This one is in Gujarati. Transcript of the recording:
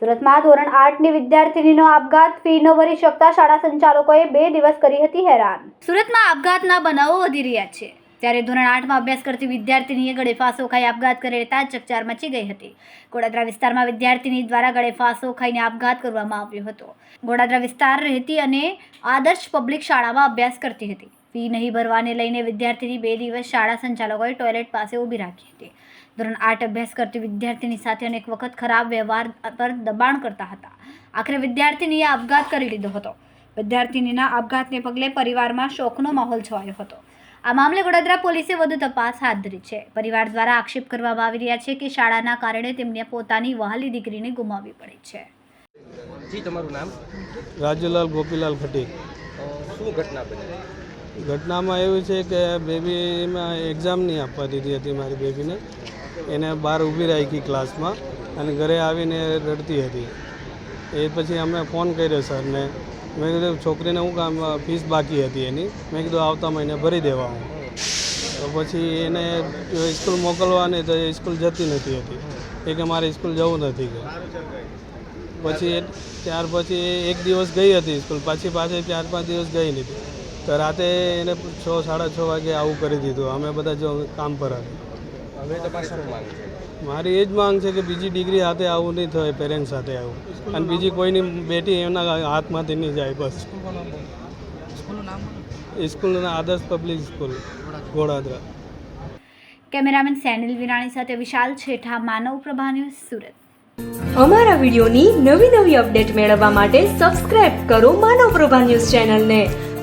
સુરતમાં ધોરણ આઠની વિદ્યાર્થીનીનો આપઘાત ફી ન ભરી શકતા શાળા સંચાલકોએ બે દિવસ કરી હતી હેરાન. સુરતમાં આપઘાતના બનાવો વધી રહ્યા છે. ત્યારે ધોરણ આઠમાં અભ્યાસ કરતી વિદ્યાર્થીનીએ ગળે ફાંસો ખાઈ આપઘાત કરી લેતા ચકચાર મચી ગઈ હતી. ગોડાદરા વિસ્તારમાં વિદ્યાર્થીની દ્વારા ગળે ફાંસો ખાઈને આપઘાત કરવામાં આવ્યો હતો. ગોડાદરા વિસ્તાર રહેતી અને આદર્શ પબ્લિક શાળામાં અભ્યાસ કરતી હતી. ફી નહીં ભરવાને લઈને વિદ્યાર્થીની બે દિવસ શાળા સંચાલકોએ ટોયલેટ પાસે ઊભી રાખી હતી. ધોરણ આઠ અભ્યાસ કરતી વિદ્યાર્થીની સાથે અનેક વખત ખરાબ વ્યવહાર પર દબાણ કરતા હતા. આખરે વિદ્યાર્થીનીએ આપઘાત કરી લીધો હતો. વિદ્યાર્થીનીના આપઘાતને પગલે પરિવારમાં શોકનો માહોલ છવાયો હતો. આ મામલે વડોદરા પોલીસે વધુ તપાસ હાથ ધરી છે. પરિવાર દ્વારા આક્ષેપ કરવામાં આવી રહ્યા છે કે શાળાના કારણે તેમને પોતાની વહાલી દીકરીને ગુમાવવી પડી છે. જી તમારું નામ? રાજુલાલ ગોપીલાલ ખટી. શું ઘટના બની? ઘટનામાં એવું છે કે બેબીમાં એક્ઝામ નહીં આપવા દીધી હતી મારી બેબીને. એને બહાર ઊભી રાખી ક્લાસમાં અને ઘરે આવીને રડતી હતી. એ પછી અમે ફોન કર્યો સરને. મેં કીધું, છોકરીને હું કામ, ફીસ બાકી હતી એની. મેં કીધું, આવતા મહિને ભરી દેવા હું. તો પછી એને સ્કૂલ મોકલવાની તો એ સ્કૂલ જતી નથી હતી. એ કે મારે સ્કૂલ જવું નથી પછી ત્યાર પછી એક દિવસ ગઈ હતી સ્કૂલ. પાછી પાછી ચાર પાંચ દિવસ ગઈ નથી. તો રાતે એને છ સાડા છ વાગે આવું કરી દીધું. અમે બધા જો કામ પર હતા મારી એ જ માંગ છે કે બીજી ડિગ્રી હાથે આવું નહીં થાય પેરેન્ટ્સ સાથે આવું. અને બીજી કોઈની બેટી એમના હાથમાંથી નહીં જાય બસ. સ્કૂલના Adarsh public school Godadara cameraman Senil Virani સાથે વિશાલ છેઠા માનવ પ્રભા ન્યૂઝ સુરત. અમારા વિડીયોની નવી નવી અપડેટ મેળવવા માટે સબસ્ક્રાઇબ કરો માનવ પ્રભા ન્યૂઝ ચેનલને.